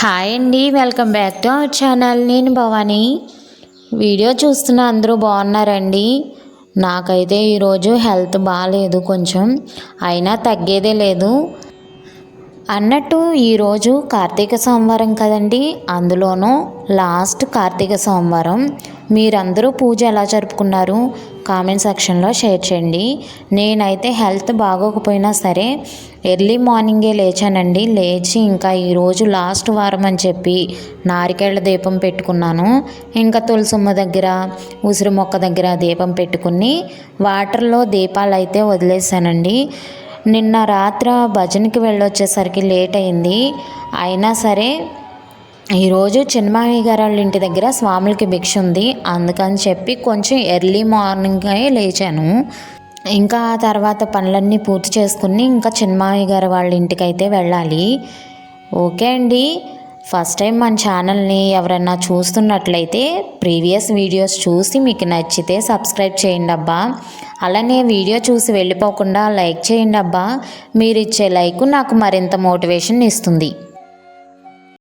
Hi అండి welcome back to our channel. నేను Bhavani. Video చూస్తున్న అందరూ బాగున్నారండి? నాకైతే ఈరోజు హెల్త్ బాగాలేదు కొంచెం. అయినా తగ్గేదే లేదు. అన్నట్టు ఈరోజు కార్తీక సోమవారం కదండి. అందులోనూ లాస్ట్ కార్తీక సోమవారం. మీరందరూ పూజ ఎలా జరుపుకున్నారు? కామెంట్ సెక్షన్లో షేర్ చేయండి. నేనైతే హెల్త్ బాగోకపోయినా సరే ఎర్లీ మార్నింగే లేచానండి. లేచి ఇంకా ఈరోజు లాస్ట్ వారం అని చెప్పి నారికేళ్ళ దీపం పెట్టుకున్నాను. ఇంకా తులసమ్మ దగ్గర ఉసిరి మొక్క దగ్గర దీపం పెట్టుకుని వాటర్లో దీపాలు అయితే వదిలేసానండి. నిన్న రాత్ర భజనకి వెళ్ళొచ్చేసరికి లేట్ అయింది. అయినా సరే ఈరోజు చిన్నమామయ్య గారు వాళ్ళ ఇంటి దగ్గర స్వాములకి భిక్ష ఉంది అందుకని చెప్పి కొంచెం ఎర్లీ మార్నింగే లేచాను. ఇంకా ఆ తర్వాత పనులన్నీ పూర్తి చేసుకుని ఇంకా చిన్నమామయ్య గారు వాళ్ళ ఇంటికి అయితే వెళ్ళాలి. ఓకే అండి. ఫస్ట్ టైం మన ఛానల్ని ఎవరన్నా చూస్తున్నట్లయితే ప్రీవియస్ వీడియోస్ చూసి మీకు నచ్చితే సబ్స్క్రైబ్ చేయండి అబ్బా. అలానే వీడియో చూసి వెళ్ళిపోకుండా లైక్ చేయండి అబ్బా. మీరు ఇచ్చే లైక్ నాకు మరింత మోటివేషన్ ఇస్తుంది.